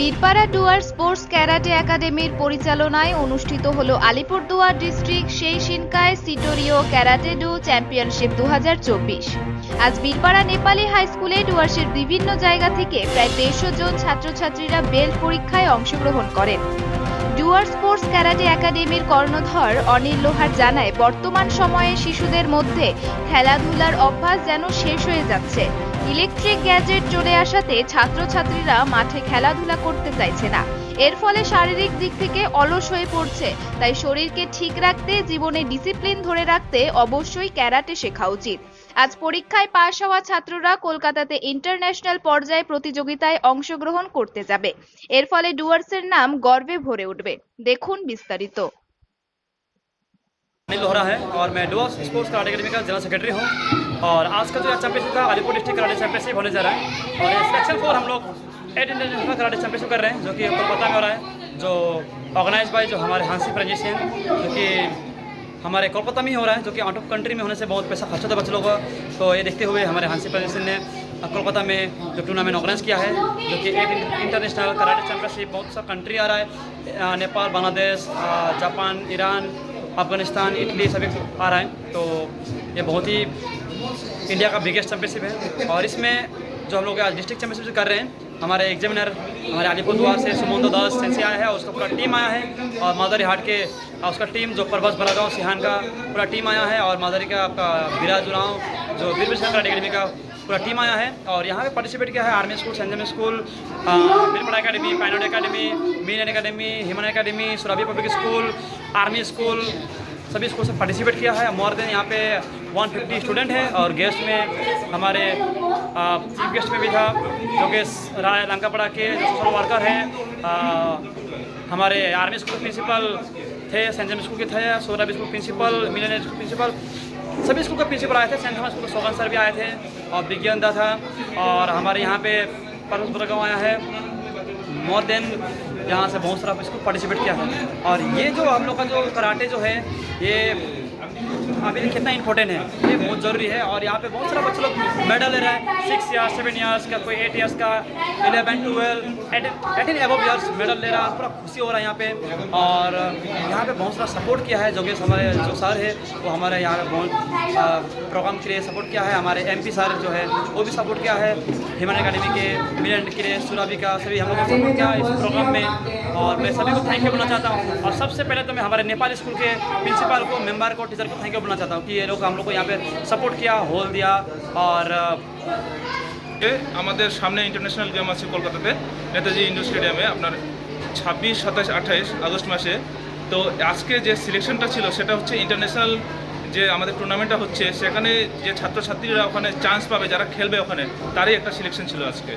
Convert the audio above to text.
Birpara ডুয়ার sports karate একাডেমির পরিচালনায় অনুষ্ঠিত হল আলিপুরদুয়ার ডিস্ট্রিক্ট সেই সিনকায় সিটোরিও ক্যারাটে ডু চ্যাম্পিয়নশিপ দু হাজার চব্বিশ। আজ বীরপাড়া নেপালি হাই স্কুলে ডুয়ার্সের বিভিন্ন জায়গা থেকে প্রায় দেড়শো জন ছাত্রছাত্রীরা বেল্ট পরীক্ষায় অংশগ্রহণ করেন। ডুয়ার স্পোর্টস ক্যারাটে একাডেমির কর্ণধর অনিল লোহার জানায়, বর্তমান সময়ে শিশুদের মধ্যে খেলাধুলার অভ্যাস যেন শেষ হয়ে যাচ্ছে। ইলেকট্রিক গ্যাজেট চলে আসাতে ছাত্রছাত্রীরা মাঠে খেলাধুলা করতে চাইছে না এর ফলে শারীরিক দিক থেকে অলস হয়ে পড়ছে তাই শরীরকে ঠিক রাখতে জীবনে ডিসিপ্লিন ধরে রাখতে অবশ্যই ক্যারাটে শেখা উচিত আজ পরীক্ষায় পাশ হওয়া ছাত্ররা কলকাতাতে ইন্টারন্যাশনাল পর্যায়ে প্রতিযোগিতায় অংশগ্রহণ করতে যাবে এর ফলে ডুয়ার্সের নাম গর্বে ভরে উঠবে দেখুন বিস্তারিত अनिल लोहरा है और मैं डुआ स्पोर्ट्स कराटे अकेडमी का जनरल सेक्रेटरी हूँ और आज का जो चैंपियनशिप था अलीपुर डिस्ट्रिक्ट कराटे चैंपियनशिप होने जा रहा है और ये सिलेक्शन फोर हम लोग एट इंटरनेशनल कराटे चैंपियनशिप कर रहे हैं, जो कि कोलकाता में हो रहा है, जो ऑर्गेनाइज बाय जो हमारे हांसी फ्रेंजिस हैं जो कि हमारे कोलकाता में ही हो रहा है, जो कि आउट ऑफ़ कंट्री में होने से बहुत पैसा खर्चा था बच्चे लोगों का। तो ये देखते हुए हमारे हांसी फ्रेंजिस ने कोलकाता में जो टूर्नामेंट ऑर्गेनाइज किया है, जो कि एट इंटरनेशनल कराटे चैंपियनशिप बहुत सा कंट्री आ रहा है Nepal Bangladesh Japan Iran Afghanistan Italy सभी आ रहा है। तो ये बहुत ही इंडिया का बिगेस्ट चैंपियनशिप है। और इसमें जो हम लोग आज डिस्ट्रिक्ट चैंपियनशिप कर रहे हैं, हमारे एग्जामिनर हमारे अलीपुर अलीपुरद्वार से सुमंदो दास सेंसी आया है, उसका पूरा टीम आया है। और मादरी हाट के उसका टीम जो परवस बलागांव सिहान का पूरा टीम आया है। और मादरी का, आपका बिराज उराव जो वीर विश्व अकेडमी का पूरा टीम आया है। और यहाँ पे पार्टिसिपेट किया है army school Saint James school Birpara academy Pinewood academy mean academy हिमन academy Surabhi public school army school सभी स्कूल से पार्टिसिपेट किया है। मोर देन यहाँ पे 150 स्टूडेंट हैं और गेस्ट में हमारे चीफ गेस्ट में भी था जो कि राय लंकापड़ा के सोशल वर्कर हैं हमारे आर्मी स्कूल प्रिंसिपल थे सेंट जेम्स स्कूल के थे Surabhi school principal Milan school principal सभी स्कूल के प्रिंसिपल आए थे सेंट थॉमस स्कूल के सोगन सर भी आए थे, और विज्ञान दा था, और हमारे यहाँ पे परस बुरगांव आया है मोर देन यहाँ से बहुत सारा इसको पार्टिसिपेट किया है। और ये जो हम लोग का जो कराटे जो है, ये अभी कितना इंपॉर्टेंट है। ये बहुत ज़रूरी है और यहाँ पे बहुत सारा बच्चे लोग मेडल ले रहे हैं। सिक्स ईयर्स सेवन ईयर्स का, कोई एट ईयर्स का eleven twelve eighteen above years medal ले रहा है। पूरा खुशी हो रहा है यहाँ पे। और यहाँ पे बहुत सारा सपोर्ट किया है जो कि हमारे जो सर है, वो हमारे यहाँ पे बहुत प्रोग्राम के लिए सपोर्ट किया है। हमारे एमपी सर जो है, वो भी सपोर्ट किया है। हिमन अकेडमी के मिलन के लिए सुराबी का, सभी हम लोगों सपोर्ट किया इस प्रोग्राम में। और मैं सभी को थैंक यू बोलना चाहता हूँ। और सबसे पहले तो मैं हमारे नेपाली स्कूल के प्रिंसिपल को मेंबर को टीचर को थैंक यू बोलना चाहता हूँ कि ये लोग हम लोग को यहाँ पे सपोर्ट किया होल दिया और अ, এ আমাদের সামনে ইন্টারন্যাশনাল গেম আছে কলকাতাতে নেতাজি ইন্ডোর স্টেডিয়ামে আপনার ছাব্বিশ সাতাশ আঠাইশ আগস্ট মাসে তো আজকে যে সিলেকশনটা ছিল সেটা হচ্ছে ইন্টারন্যাশনাল যে আমাদের টুর্নামেন্টটা হচ্ছে সেখানে যে ছাত্রছাত্রীরা ওখানে চান্স পাবে যারা খেলবে ওখানে তারই একটা সিলেকশন ছিল আজকে